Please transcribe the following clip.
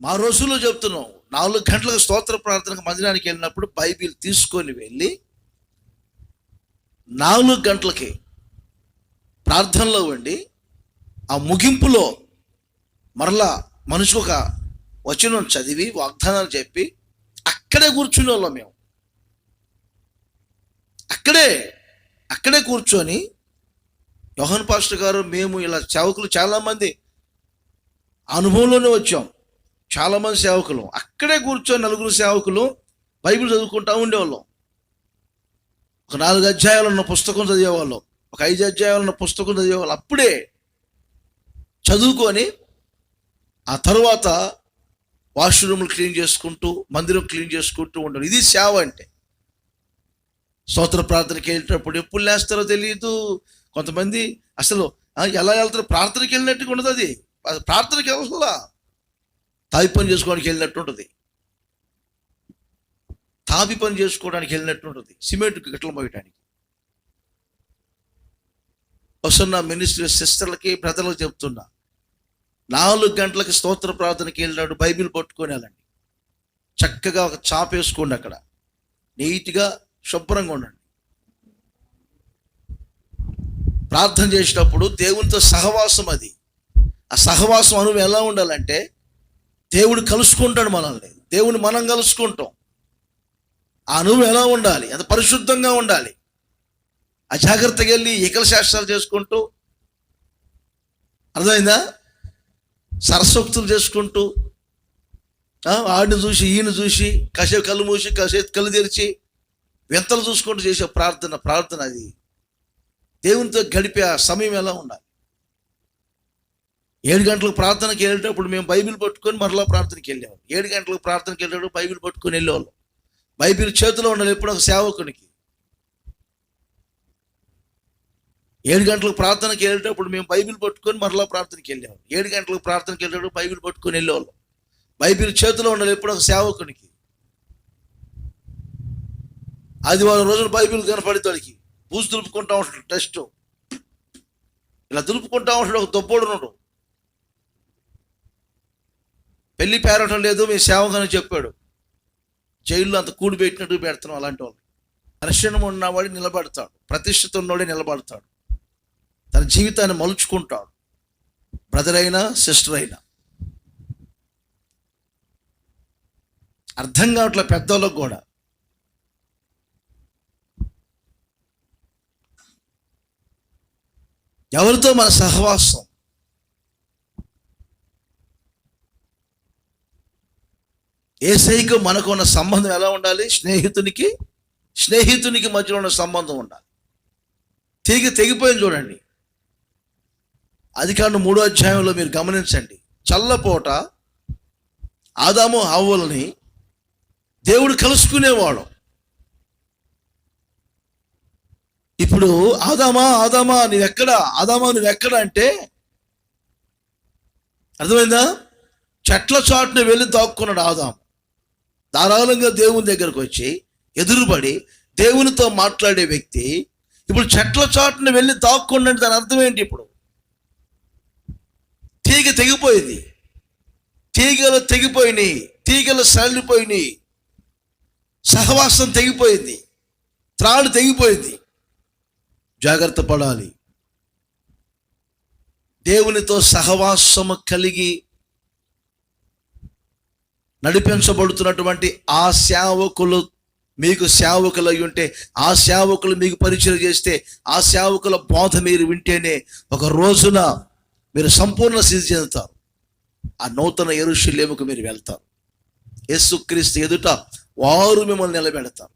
మా రోజుల్లో చెప్తున్నాం నాలుగు గంటలకు స్తోత్ర ప్రార్థనకు మందిరానికి వెళ్ళినప్పుడు బైబిల్ తీసుకొని వెళ్ళి నాలుగు గంటలకి ప్రార్థనలో ఉండి ఆ ముగింపులో మరలా మనిషికి ఒక వచనం చదివి వాగ్దానాలు చెప్పి అక్కడే కూర్చునే వాళ్ళం మేము. అక్కడే అక్కడే కూర్చొని యోహన్ పాస్టర్ గారు మేము ఇలా సేవకులు చాలామంది అనుభవంలోనే వచ్చాం. చాలామంది సేవకులు. అక్కడే కూర్చొని నలుగురు సేవకులు బైబిల్ చదువుకుంటా ఉండేవాళ్ళం. ఒక నాలుగు అధ్యాయాలు ఉన్న పుస్తకం చదివేవాళ్ళం. ఒక ఐదు అధ్యాయాలు ఉన్న పుస్తకం చదివేవాళ్ళం. అప్పుడే చదువుకొని ఆ తర్వాత వాష్రూమ్లు క్లీన్ చేసుకుంటూ మందిరం క్లీన్ చేసుకుంటూ ఉండడం ఇది సేవ అంటే. స్తోత్ర ప్రార్థనకి వెళ్ళేటప్పుడు ఎప్పుడు లేస్తారో తెలియదు కొంతమంది అసలు ఎలా వెళ్తారో ప్రార్థనకి వెళ్ళినట్టుగా ఉండదు అది. అది ప్రార్థనకి వెళ్ళాలా? తావి పని చేసుకోవడానికి వెళ్ళినట్టు ఉంటుంది. తాపి పని చేసుకోవడానికి వెళ్ళినట్టు ఉంటుంది. సిమెంట్ గట్ల మోయటానికి. వస్తున్న మినిస్ట్రీ సిస్టర్లకి బ్రదర్లకు చెప్తున్నా నాలుగు గంటలకి స్తోత్ర ప్రార్థనకి వెళ్ళినాడు బైబిల్ పట్టుకొని వెళ్ళండి. చక్కగా ఒక చాప వేసుకోండి అక్కడ. నీట్గా శుభ్రంగా ఉండండి. ప్రార్థన చేసేటప్పుడు దేవునితో సహవాసం అది. ఆ సహవాసం అనువు ఎలా ఉండాలంటే దేవుడు కలుసుకుంటాడు మనల్ని. దేవుని మనం కలుసుకుంటాం. ఆ అనుభవం ఎలా ఉండాలి? అది పరిశుద్ధంగా ఉండాలి. అజాగ్రత్తగా వెళ్ళి ఏకల శాస్త్రాలు చేసుకుంటూ అర్థమైందా? సరస్వక్తులు చేసుకుంటూ ఆడిని చూసి ఈయన చూసి కసేపు కళ్ళు మూసి కసేపు కళ్ళు తెరిచి వింతలు చూసుకుంటూ చేసే ప్రార్థన ప్రార్థన అది. దేవునితో గడిపే ఆ సమయం ఎలా ఉండాలి? ఏడు గంటలకు ప్రార్థనకి వెళ్ళేటప్పుడు మేము బైబిల్ పట్టుకొని మరలా ప్రార్థనకి వెళ్ళేవాళ్ళం. ఏడు గంటలకు ప్రార్థనకి వెళ్ళేటప్పుడు బైబిల్ పట్టుకొని వెళ్ళేవాళ్ళం. బైబిల్ చేతిలో ఉండాలి ఎప్పుడు? ఒక సేవకునికి. ఏడు గంటలకు ప్రార్థనకి వెళ్ళేటప్పుడు మేము బైబిల్ పట్టుకొని మరలా ప్రార్థనకి వెళ్ళేవాళ్ళం. ఏడు గంటలకు ప్రార్థనకి వెళ్ళేటప్పుడు బైబిల్ పట్టుకొని వెళ్ళేవాళ్ళం. బైబిల్ చేతిలో ఉండాలి ఎప్పుడు? ఒక సేవకునికి. ఆదివారం రోజున బైబిల్ కనపడేతాడికి పూజ దులుపుకుంటా ఉంటాడు టెస్ట్. ఇలా దులుపుకుంటా ఉంటాడు ఒక దొబ్బోడు పెళ్ళి పేరటం లేదు మీ సేవకని చెప్పాడు. జైల్లో అంత కూడి పెట్టినట్టు పెడుతున్నాం అలాంటి వాళ్ళు దర్శనం ఉన్నవాడు నిలబడతాడు. ప్రతిష్ఠిత ఉన్నవాడే నిలబడతాడు. తన జీవితాన్ని మలుచుకుంటాడు. బ్రదర్ అయినా సిస్టర్ అయినా. అర్థం కావట్లే పెద్దోళ్ళకు కూడా. ఎవరితో మన సహవాసం? ఏసైకి మనకు ఉన్న సంబంధం ఎలా ఉండాలి? స్నేహితునికి స్నేహితునికి మధ్యలో ఉన్న సంబంధం ఉండాలి. తిరిగి తెగిపోయింది చూడండి. అది మూడో అధ్యాయంలో మీరు గమనించండి. చల్లపోట ఆదాము ఆవులని దేవుడు కలుసుకునేవాడు. ఇప్పుడు ఆదామా ఆదామా నువ్వెక్కడ ఆదామా నువ్వెక్కడ అంటే అర్థమైందా? చెట్ల చాటున వెళ్ళి దాక్కున్నాడు ఆదాము. ధారాళంగా దేవుని దగ్గరకు వచ్చి ఎదురుపడి దేవునితో మాట్లాడే వ్యక్తి ఇప్పుడు చెట్ల చాటున వెళ్ళి దాక్కుండా దాని అర్థం ఏంటి ఇప్పుడు? తీగ తెగిపోయింది. తీగలు తెగిపోయినాయి. తీగలు సరళిపోయినాయి. సహవాసం తెగిపోయింది. త్రాడు తెగిపోయింది. జాగ్రత్త పడాలి. దేవునితో సహవాసము కలిగి నడిపించబడుతున్నటువంటి ఆ సేవకులు మీకు సేవకులు అయి ఉంటే ఆ సేవకులు మీకు పరిచయం చేస్తే ఆ సేవకుల బోధ మీరు వింటేనే ఒక రోజున మీరు సంపూర్ణ స్థితి చెందుతారు. ఆ నూతన ఎరుషులేముకు మీరు వెళ్తారు. యేసుక్రీస్తు ఎదుట వారు మిమ్మల్ని నిలబెడతారు.